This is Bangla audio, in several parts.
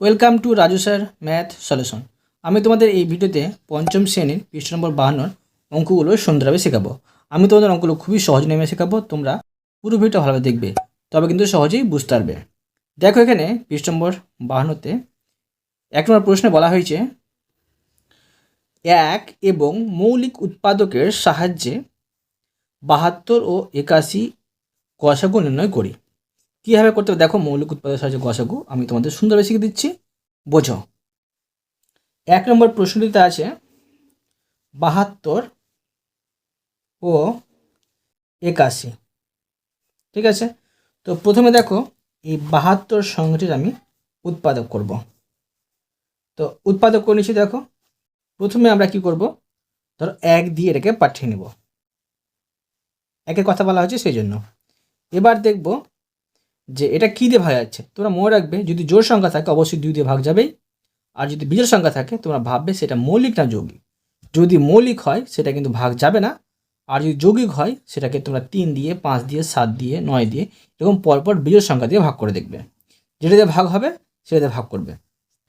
Welcome to Raju sir math solution আমি তোমাদের এই ভিডিওতে পঞ্চম শ্রেণির পৃষ্ঠ নম্বর বাহান্নর অঙ্কগুলো সুন্দরভাবে শেখাবো। আমি তোমাদের অঙ্কগুলো খুবই সহজ নেমে শেখাবো, তোমরা পুরো ভিডিওটা ভালোভাবে দেখবে, তবে কিন্তু সহজেই বুঝতে পারবে। দেখো এখানে পৃষ্ঠ নম্বর বাহান্নতে এক নম্বর প্রশ্নে বলা হয়েছে, এক এবং মৌলিক উৎপাদকের সাহায্যে বাহাত্তর ও একাশি গসাগু নির্ণয় করি। কীভাবে করতে হবে? দেখো, মৌলিক উৎপাদকের সাহায্যে গসাগু। আমি তোমাদের সুন্দরভাবে শিখে দিচ্ছি। বোঝো। এক নম্বর প্রশ্নটিতে আছে, বাহাত্তর ও একাশি। ঠিক আছে? তো প্রথমে দেখো, এই বাহাত্তর সংখ্যাটির আমি উৎপাদক করব। তো উৎপাদক করে নিচ্ছি, দেখো। প্রথমে আমরা কি করব? ধরো, এক দিয়ে এটাকে পাঠিয়ে নেব। একের কথা বলা হচ্ছে সেই জন্য। এবার দেখব যে এটা কী দিয়ে ভাগ যাচ্ছে? তোমরা মনে রাখবে, যদি জোর সংখ্যা থাকে, অবশ্যই দুই দিয়ে ভাগ যাবেই আর যদি বিজোড় সংখ্যা থাকে, তোমরা ভাববে সেটা মৌলিক না যৌগিক। যদি মৌলিক হয়, সেটা কিন্তু ভাগ যাবে না। আর যদি যৌগিক হয়, সেটাকে তোমরা তিন দিয়ে, পাঁচ দিয়ে, সাত দিয়ে, নয় দিয়ে, এরকম পরপর বিজোড় সংখ্যা দিয়ে ভাগ করে দেখবে। যেটা দিয়ে ভাগ হবে, সেটা দিয়ে ভাগ করবে।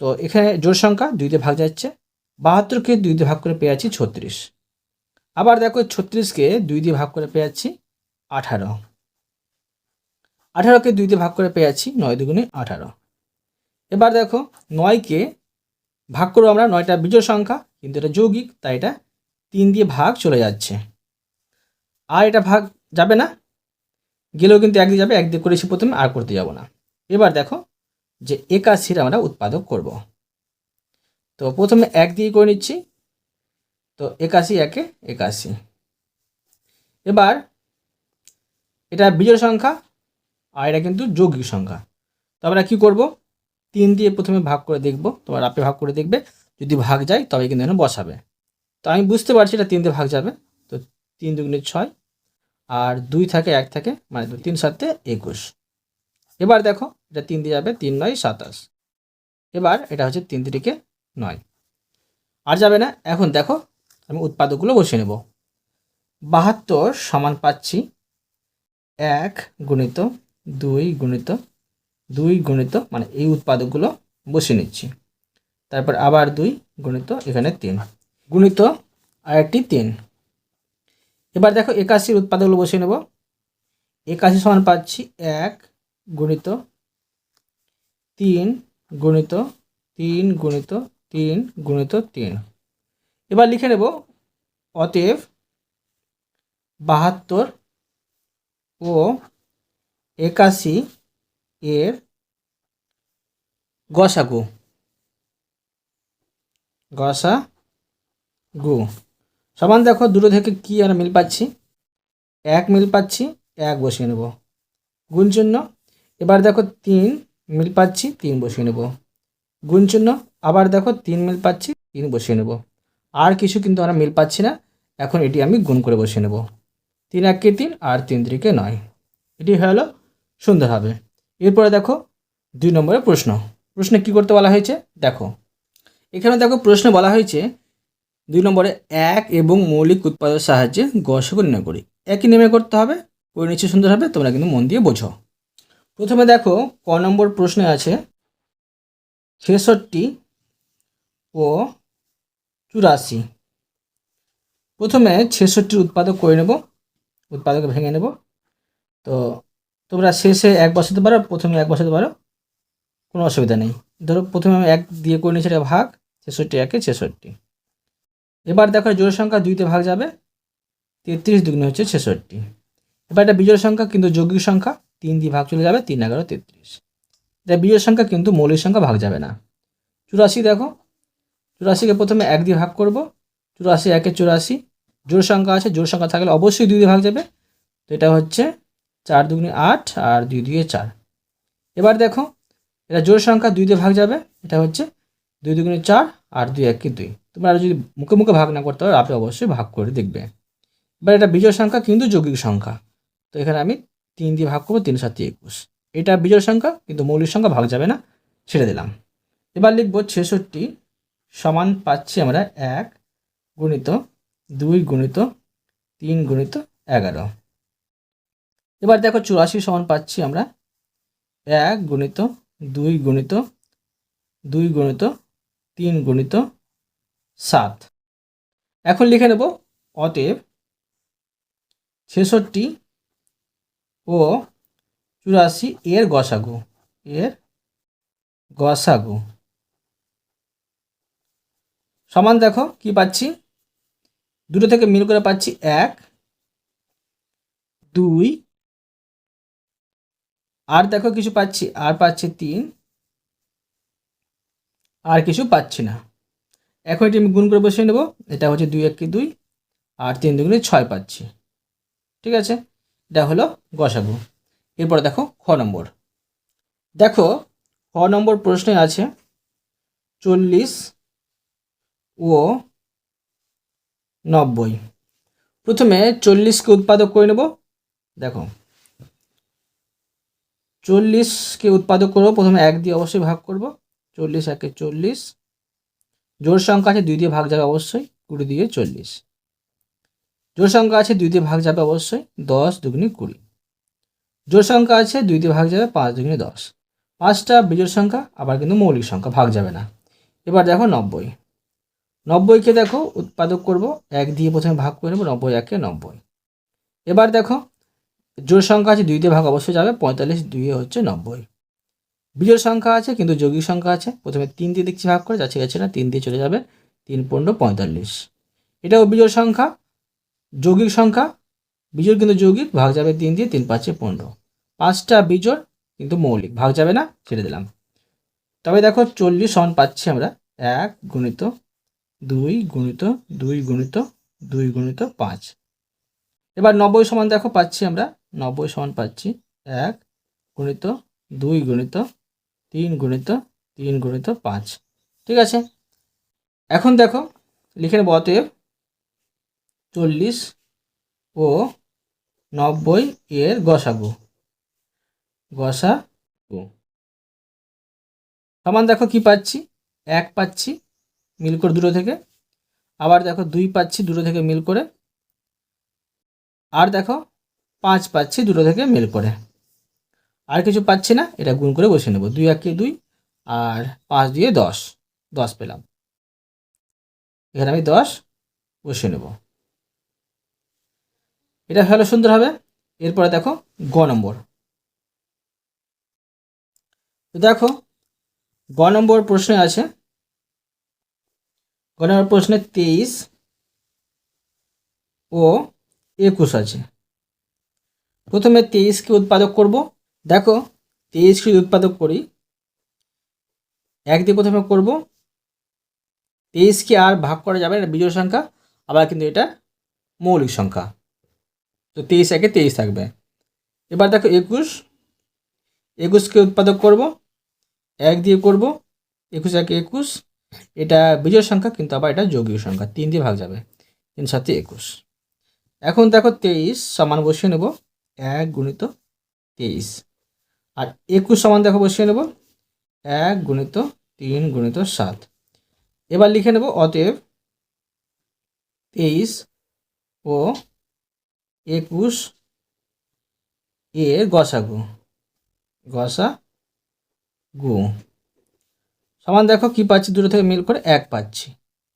তো এখানে জোর সংখ্যা দুই দিয়ে ভাগ যাচ্ছে। বাহাত্তরকে দুই দিয়ে ভাগ করে পেয়ে যাচ্ছি ছত্রিশ। আবার দেখো ছত্রিশকে দুই দিয়ে ভাগ করে পেয়ে যাচ্ছি আঠারো। আঠারোকে দুই দিয়ে ভাগ করে পেয়ে যাচ্ছি নয় দুগুণে আঠারো। এবার দেখো নয়কে ভাগ করব আমরা, নয়টা বিজোড় সংখ্যা, কিন্তু এটা যৌগিক, তাই এটা তিন দিয়ে ভাগ চলে যাচ্ছে। আর এটা ভাগ যাবে না, গেলেও কিন্তু এক দিয়ে যাবে, এক দিয়ে করেছি প্রথমে, আর করতে যাব না। এবার দেখো যে একাশির আমরা উৎপাদক করব। তো প্রথমে এক দিয়ে করে নিচ্ছি, তো একাশি একে একাশি। এবার এটা বিজোড় সংখ্যা আর এটা কিন্তু যৌগিক সংখ্যা। তো আমরা কী করব? তিন দিয়ে প্রথমে ভাগ করে দেখব। তোমার আপে ভাগ করে দেখবে। যদি ভাগ যায়, তবে কিন্তু এখানে বসাবে। তো আমি বুঝতে পারছি এটা তিন দিয়ে ভাগ যাবে। তো তিন দুগুণে ছয় আর দুই থাকে, এক থাকে মানে তিন সাতে একুশ। এবার দেখো, এটা তিন দিয়ে যাবে তিন নয় সাতাশ। এবার এটা হচ্ছে তিন তিরিকে নয়। আর যাবে না। এখন দেখো, আমি উৎপাদকগুলো বসিয়ে নেব। বাহাত্তর সমান পাচ্ছি এক গুণিত দুই গুণিত দুই গুণিত মানে এই উৎপাদকগুলো বসিয়ে নিচ্ছি। তারপর আবার দুই গুণিত, এখানে তিন। গুণিত আর একটি তিন। এবার দেখো একাশির উৎপাদকগুলো বসিয়ে নেব। একাশি সমান পাচ্ছি এক গুণিত তিন গুণিত তিন গুণিত তিন গুণিত তিন। এবার লিখে নেব অতএব বাহাত্তর ও একাশি এর গসাগু। গসা গু সমান দেখো, দুটো থেকে কি আমরা মিল পাচ্ছি? এক মিল পাচ্ছি, এক বসিয়ে নেব। গুণ এবার দেখো তিন মিল পাচ্ছি, তিন বসিয়ে নেব। গুণ আবার দেখো তিন মিল পাচ্ছি, তিন বসিয়ে নেব। আর কিছু কিন্তু আমরা মিল পাচ্ছি না, এখন এটি আমি গুণ করে বসিয়ে নেব। তিন এককে তিন আর তিন তিরিকে নয়। এটি গেলো সুন্দর হবে। এরপরে দেখো দুই নম্বরের প্রশ্ন। প্রশ্নে কি করতে বলা হয়েছে? দেখো। এখানে দেখো প্রশ্নে বলা হয়েছে দুই নম্বরে এক এবং মৌলিক উৎপাদনের সাহায্যে গসক নির্ণয় করি। একই নেমে করতে হবে, করে নিচ্ছে সুন্দর হবে, তোমরা কিন্তু মন দিয়ে বোঝো। প্রথমে দেখো ক নম্বর প্রশ্নে আছে ছেষট্টি ও চুরাশি। প্রথমে ছেষট্টির উৎপাদক করে নেব, উৎপাদক ভেঙে নেব। তো তোমরা শেষে এক বসাতে পারো, প্রথমে এক বসাতে পারো, কোনো অসুবিধা নেই। ধরো প্রথমে আমি এক দিয়ে করে নিয়েছি, এটা ভাগ, ছেষট্টি একে ছেষট্টি। এবার দেখো জোড় সংখ্যা দুইতে ভাগ যাবে, তেত্রিশ দুগুণ হচ্ছে ছেষট্টি। এবার এটা বিজোড় সংখ্যা কিন্তু যৌগিক সংখ্যা, তিন দিয়ে ভাগ চলে যাবে, তিন এগারো তেত্রিশ। এটা বিজোড় সংখ্যা কিন্তু মৌলিক সংখ্যা ভাগ যাবে না। চুরাশি দেখো, চুরাশিকে প্রথমে এক দিয়ে ভাগ করব, চুরাশি একে চুরাশি, জোড় সংখ্যা আছে, জোড় সংখ্যা থাকলে অবশ্যই দুই দিয়ে ভাগ যাবে। তো এটা হচ্ছে চার দুগুণে আট আর দুই দুয়ে চার। এবার দেখো, এটা জোড় সংখ্যা দুই দিয়ে ভাগ যাবে, এটা হচ্ছে দুই দুগুণে চার আর দুই একে দুই। তোমরা যদি মুখে মুখে ভাগ না করতে পারো, আপনি অবশ্যই ভাগ করে দেখবে। এবার এটা বিজোড় সংখ্যা কিন্তু যৌগিক সংখ্যা। তো এখানে আমি তিন দিয়ে ভাগ করব, তিন সাথে একুশ। এটা বিজোড় সংখ্যা, কিন্তু মৌলিক সংখ্যা ভাগ যাবে না ছেড়ে দিলাম। এবার লিখব ছেষট্টি সমান পাচ্ছি আমরা এক গুণিত দুই গুণিত তিন গুণিত এগারো। এবার দেখো চুরাশি সমান পাচ্ছি আমরা এক গুণিত দুই গুণিত দুই গুণিত তিন গুণিত সাত। এখন লিখে নেব অতএব ছেষট্টি ও চুরাশি এর গসাগু এর গসাগু। সমান দেখো কি পাচ্ছি? দুটো থেকে মিল করে পাচ্ছি এক, দুই আর দেখো কিছু পাচ্ছি, আর পাচ্ছি তিন, আর কিছু পাচ্ছি না। এখন এটি আমি গুণ করে বসিয়ে নেব, এটা হচ্ছে দুই একটি দুই, আর তিন দুগুণে ছয় পাচ্ছি। ঠিক আছে? এটা হলো গসাগু। এরপরে দেখো খ নম্বর। দেখো খ নম্বর প্রশ্নে আছে চল্লিশ ও নব্বই। প্রথমে চল্লিশকে উৎপাদক করে নেব। দেখো চল্লিশকে উৎপাদক করব, প্রথমে এক দিয়ে অবশ্যই ভাগ করব। চল্লিশ, একে চল্লিশ। জোর সংখ্যা আছে, দুই দিয়ে ভাগ যাবে অবশ্যই, কুড়ি দিয়ে চল্লিশ। জোর সংখ্যা আছে, দুই দিয়ে ভাগ যাবে অবশ্যই, দশ দুগুনি কুড়ি। জোর সংখ্যা আছে, দুই দিয়ে ভাগ যাবে পাঁচ দুগুনি দশ। পাঁচটা বিজোড় সংখ্যা, আবার কিন্তু মৌলিক সংখ্যা ভাগ যাবে না। এবার দেখো নব্বই। নব্বইকে দেখো, উৎপাদক করব, এক দিয়ে প্রথমে ভাগ করে নেব, নব্বই, একে নব্বই। এবার দেখো জোর সংখ্যা আছে দুইতে ভাগ অবশ্যই যাবে, পঁয়তাল্লিশ দুইয়ে হচ্ছে নব্বই। বিজোড় সংখ্যা আছে, কিন্তু যৌগিক সংখ্যা আছে, প্রথমে তিন দিয়ে দেখছি ভাগ করে, যাচ্ছে যাচ্ছে না, তিন দিয়ে চলে যাবে, তিন পনেরো পঁয়তাল্লিশ। এটাও বিজোড় সংখ্যা, যৌগিক সংখ্যা, বিজোড় কিন্তু যৌগিক, ভাগ যাবে তিন দিয়ে তিন পাঁচে পনেরো। পাঁচটা বিজোড় কিন্তু মৌলিক, ভাগ যাবে না, ছেড়ে দিলাম। তবে দেখো চল্লিশ সমান পাচ্ছি আমরা, এক গুণিত দুই গুণিত দুই গুণিত দুই গুণিত পাঁচ। এবার নব্বই সমান দেখো পাচ্ছি আমরা নব্বই সমান পাচ্ছি এক গুণিত দুই গুণিত তিন গুণিত তিন গুণিত পাঁচ। ঠিক আছে? এখন দেখো, লিখে নেব অতএব চল্লিশ ও নব্বই এর গসাগু। গসাগু। সমান দেখো কি পাচ্ছি? এক পাচ্ছি মিল করে দুটো থেকে। আবার দেখো দুই পাচ্ছি দুটো থেকে মিল করে। আর দেখো পাঁচ পাচ্ছি, দুটো থেকে মেল করে। আর কিছু পাচ্ছি না, এটা গুণ করে বসে নেব। দুই একে দুই আর পাঁচ দিয়ে দশ দশ পেলাম। এখানে আমি দশ বসে নেব। এটা হলো সুন্দর হবে। এরপরে দেখো গ নম্বর। দেখো, গ নম্বর প্রশ্নে আছে, গ নম্বর প্রশ্নে তেইশ ও একুশ আছে। প্রথমে তেইশকে উৎপাদক করব। দেখো, তেইশকে উৎপাদক করি। এক দিয়ে প্রথমে করব। তেইশকে আর ভাগ করা যাবে না বিজোড় সংখ্যা। আবার কিন্তু এটা মৌলিক সংখ্যা। তো তেইশ একে তেইশ থাকবে। এবার দেখো একুশ। একুশকে উৎপাদক করব। এক দিয়ে করব। একুশ একে একুশ। এটা বিজোড় সংখ্যা, কিন্তু আবার এটা যৌগিক সংখ্যা। তিন দিয়ে ভাগ যাবে। তিন সাথে একুশ। এখন দেখো তেইশ সমান বসিয়ে নেব। এক গুণিত তেইশ। আর একুশ সমান দেখো বসিয়ে নেব, এক গুণিত তিন গুণিত সাত। এবার লিখে নেব, অতএব তেইশ ও একুশ এর গসাগু গসা গু সমান দেখো কি পাচ্ছি, দুটো থেকে মিল করে এক পাচ্ছি,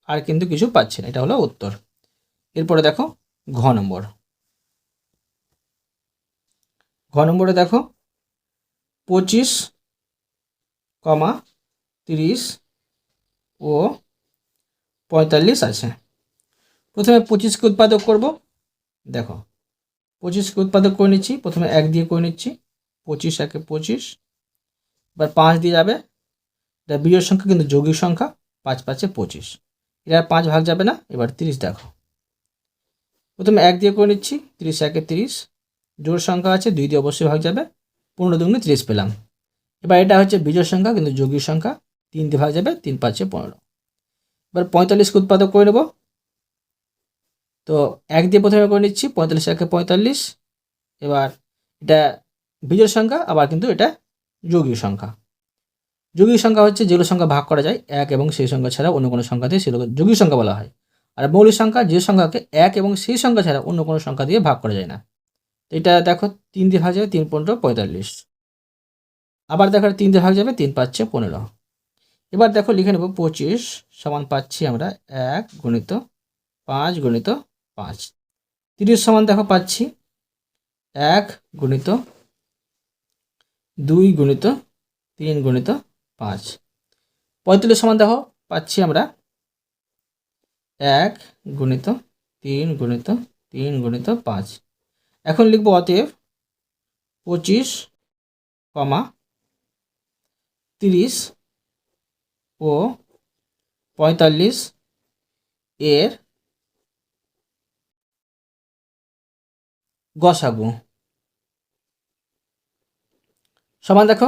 আর কিন্তু কিছু পাচ্ছি না, এটা হলো উত্তর। এরপরে দেখো ঘ নম্বর। ঘ নম্বরে দেখো, পঁচিশ, কমা, তিরিশ ও পঁয়তাল্লিশ আছে। প্রথমে পঁচিশকে উৎপাদক করব, দেখো, পঁচিশকে উৎপাদক করে নিচ্ছি, প্রথমে এক দিয়ে করে নিচ্ছি, পঁচিশ, একে পঁচিশ, এবার পাঁচ দিয়ে যাবে, এটা বিজোড় সংখ্যা কিন্তু যৌগিক সংখ্যা, পাঁচ পাঁচে পঁচিশ। এটা পাঁচ ভাগ যাবে না, এবার তিরিশ দেখো। প্রথমে এক দিয়ে করে নিচ্ছি, তিরিশ, একে তিরিশ জোড় সংখ্যা আছে দুই দিয়ে অবশ্যই ভাগ যাবে। পনেরো দুগুণে তিরিশ পেলাম। এবার এটা হচ্ছে বিজোড় সংখ্যা কিন্তু যোগীর সংখ্যা। তিন দিয়ে ভাগ যাবে, তিন পাঁচে পনেরো। এবার পঁয়তাল্লিশকে উৎপাদক করে নেব। তো এক দিয়ে প্রথমে করে নিচ্ছি, পঁয়তাল্লিশ একে পঁয়তাল্লিশ। এবার এটা বিজোড় সংখ্যা, আবার কিন্তু এটা যৌগিক সংখ্যা। যৌগিক সংখ্যা হচ্ছে যেগুলো সংখ্যা ভাগ করা যায়, এক এবং সেই সংখ্যা ছাড়া অন্য কোনো সংখ্যা দিয়ে সেগুলো যৌগিক সংখ্যা বলা হয়। আর মৌলিক সংখ্যা যে সংখ্যাকে এক এবং সেই সংখ্যা ছাড়া অন্য কোনো সংখ্যা দিয়ে ভাগ করা যায় না। এটা দেখো তিন দিয়ে ভাগ যাবে তিন পনেরো পঁয়তাল্লিশ। আবার দেখো তিন দিয়ে ভাগ যাবে তিন পাচ্ছে পনেরো। এবার দেখো লিখে নেব পঁচিশ সমান পাচ্ছি আমরা এক গুণিত পাঁচ গুণিত পাঁচ। তিরিশ সমান দেখো পাচ্ছি এক গুণিত দুই গুণিত তিন গুণিত পাঁচ। পঁয়তাল্লিশ সমান দেখো পাচ্ছি আমরা এক গুণিত তিন গুণিত তিন গুণিত পাঁচ। এখন লিখব অতএব পঁচিশ কমা তিরিশ ও পঁয়তাল্লিশ এর গসাগু। সমান দেখো,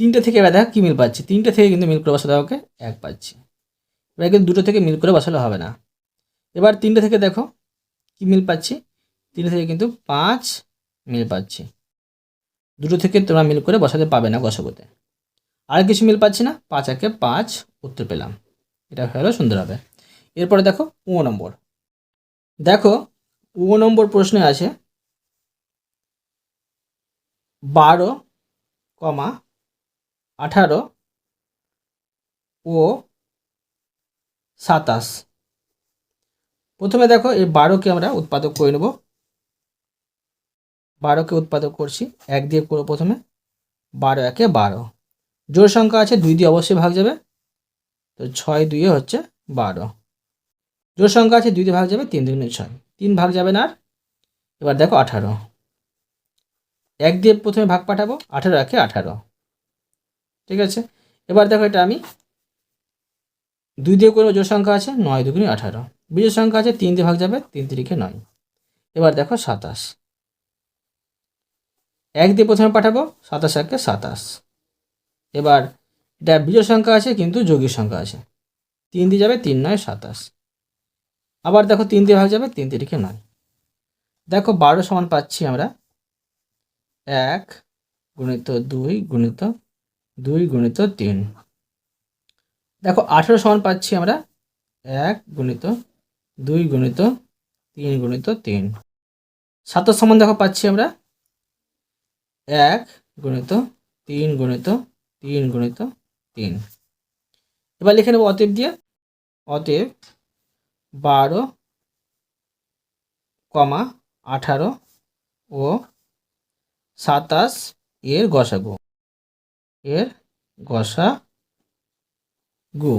তিনটে থেকে এবার দেখো কী মিল পাচ্ছি। তিনটে থেকে কিন্তু মিল করে বসাতে হবে এক পাচ্ছি। এবার কিন্তু দুটো থেকে মিল করে বসালে হবে না। এবার তিনটে থেকে দেখো কী মিল পাচ্ছি। তিনটে থেকে কিন্তু পাঁচ মিল পাচ্ছি। দুটো থেকে তোমরা মিল করে বসাতে পাবে না গসাগুতে আর কিছু মিল পাচ্ছি না, পাঁচ একে পাঁচ উত্তর পেলাম। এটা হলো সুন্দর হবে। এরপরে দেখো ও নম্বর। দেখো ও নম্বর প্রশ্নে আছে বারো কমা আঠারো ও সাতাশ। প্রথমে দেখো এই বারোকে আমরা উৎপাদক করে নেব। বারোকে উৎপাদক করছি, এক দিয়ে করব প্রথমে বারো, একে বারো। জোর সংখ্যা আছে, দুই দিয়ে অবশ্যই ভাগ যাবে। তো ছয় দুইয়ে হচ্ছে বারো। জোর সংখ্যা আছে, দুই দিয়ে ভাগ যাবে, তিন দুগুণে ছয়। তিন ভাগ যাবে না আর। এবার দেখো আঠারো। এক দিয়ে প্রথমে ভাগ পাঠাবো, আঠারো, একে আঠারো। ঠিক আছে? এবার দেখো এটা আমি দুই দিয়ে করব জোর সংখ্যা আছে, নয় দুগুণে আঠারো। বিজোর সংখ্যা আছে, তিন দিয়ে ভাগ যাবে, তিন তিরিখে নয়। এবার দেখো সাতাশ। এক দিয়ে প্রথমে পাঠাবো, সাতাশ একে সাতাশ। এবার এটা বিজোড় সংখ্যা আছে, কিন্তু যোগীর সংখ্যা আছে। তিন দিয়ে যাবে তিন নয় সাতাশ। আবার দেখো তিন দিয়ে ভাগ যাবে, তিন তিরিখে নয়। দেখো বারো সমান পাচ্ছি আমরা। এক গুণিত দুই গুণিত দুই গুণিত তিন। দেখো আঠেরো সমান পাচ্ছি আমরা। এক গুণিত দুই গুণিত তিন গুণিত তিন। সাতাশ সমান দেখো পাচ্ছি আমরা। এক গুণিত তিন গুণিত তিন গুণিত তিন। এবার লিখে নেব অতএব দিয়ে। অতএব বারো কমা আঠারো ও সাতাশ এর গসাগু। এর গসা গু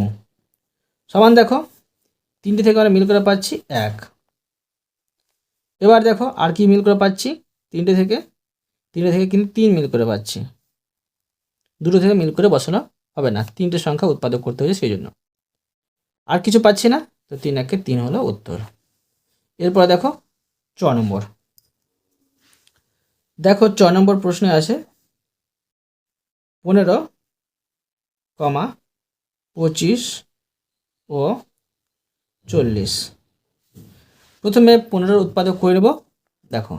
সমান দেখো, তিনটে থেকে আমরা মিল করে পাচ্ছি এক। এবার দেখো আর কি মিল করে পাচ্ছি? তিনটে থেকে তিনটে থেকে কিন্তু তিন মিল করে পাচ্ছি। দুটো থেকে মিল করে বসানো হবে না। তিনটে সংখ্যা উৎপাদক করতে হয়েছে সেই জন্য। আর কিছু পাচ্ছি না, তো তিন একে তিন হলো উত্তর। এরপরে দেখো চ নম্বর। দেখো চ নম্বর প্রশ্নে আছে পনেরো কমা পঁচিশ ও চল্লিশ। প্রথমে পনেরোর উৎপাদক করে নেব। দেখো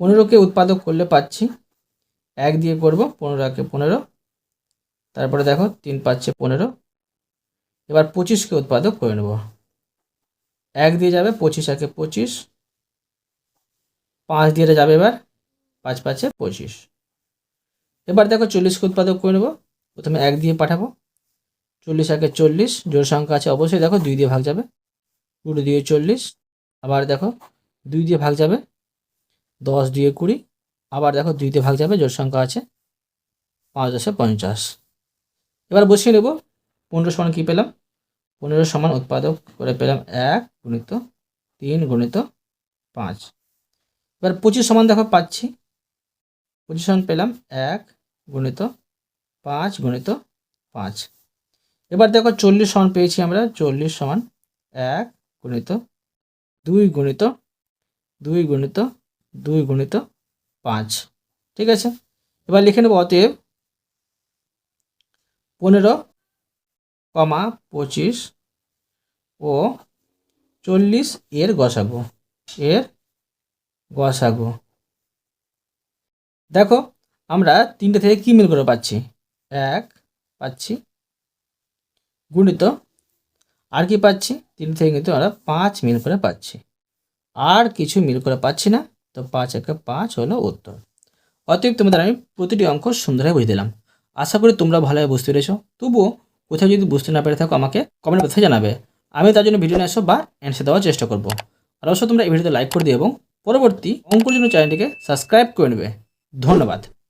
পনেরোকে উৎপাদক করলে পাচ্ছি এক দিয়ে করব, পনেরো একে পনেরো। তারপরে দেখো তিন পাচ্ছে পনেরো। এবার পঁচিশকে উৎপাদক করে নেব। এক দিয়ে যাবে পঁচিশ একে পঁচিশ। পাঁচ দিয়ে যাবে এবার পাঁচ পাঁচে পঁচিশ। এবার দেখো চল্লিশকে উৎপাদক করে নেব। প্রথমে এক দিয়ে পাঠাবো। চল্লিশ একে চল্লিশ জোর সংখ্যা আছে অবশ্যই দেখো দুই দিয়ে ভাগ যাবে। কুড়ি দিয়ে চল্লিশ, আবার দেখো দুই দিয়ে ভাগ যাবে। দশ দিয়ে কুড়ি, আবার দেখো দুই দিয়ে ভাগ যাবে জোর সংখ্যা আছে পাঁচ দশে পঞ্চাশ। এবার বসিয়ে নেব, পনেরো সমান কী পেলাম? পনেরো সমান উৎপাদক করে পেলাম এক গুণিত তিন গুণিত পাঁচ। এবার পঁচিশ সমান দেখো পাচ্ছি। পঁচিশ সমান পেলাম এক গুণিত পাঁচ গুণিত পাঁচ। এবার দেখো চল্লিশ সমান পেয়েছি আমরা, চল্লিশ সমান এক গুণিত দুই গুণিত দুই গুণিত দুই গুণিত পাঁচ। ঠিক আছে? এবার লিখে নেব অতএব পনেরো কমা পঁচিশ ও চল্লিশ এর গসাগু এর গসাগু। দেখো, আমরা তিনটে থেকে কী মিল করে পাচ্ছি? এক পাচ্ছি, গুণিত আর কি পাচ্ছি? তিনটে থেকে কিন্তু আমরা পাঁচ মিল করে পাচ্ছি। আর কিছু মিল করে পাচ্ছি না। তো পাঁচ একে পাঁচ হলো উত্তর। অতএব তোমাদের আমি প্রতিটি অঙ্ক সুন্দরভাবে বুঝে দিলাম। আশা করি তোমরা ভালোভাবে বুঝতে পেরেছ। তবুও কোথাও যদি বুঝতে না পেরে থাকো আমাকে কমেন্ট বক্সে জানাবে। আমি তার জন্য ভিডিও নিয়ে আসো বা অ্যান্সার দেওয়ার চেষ্টা করব। আর অবশ্যই তোমরা এই ভিডিওতে লাইক করে দিও এবং পরবর্তী অঙ্কর জন্য চ্যানেলটিকে সাবস্ক্রাইব করে নেবে। ধন্যবাদ।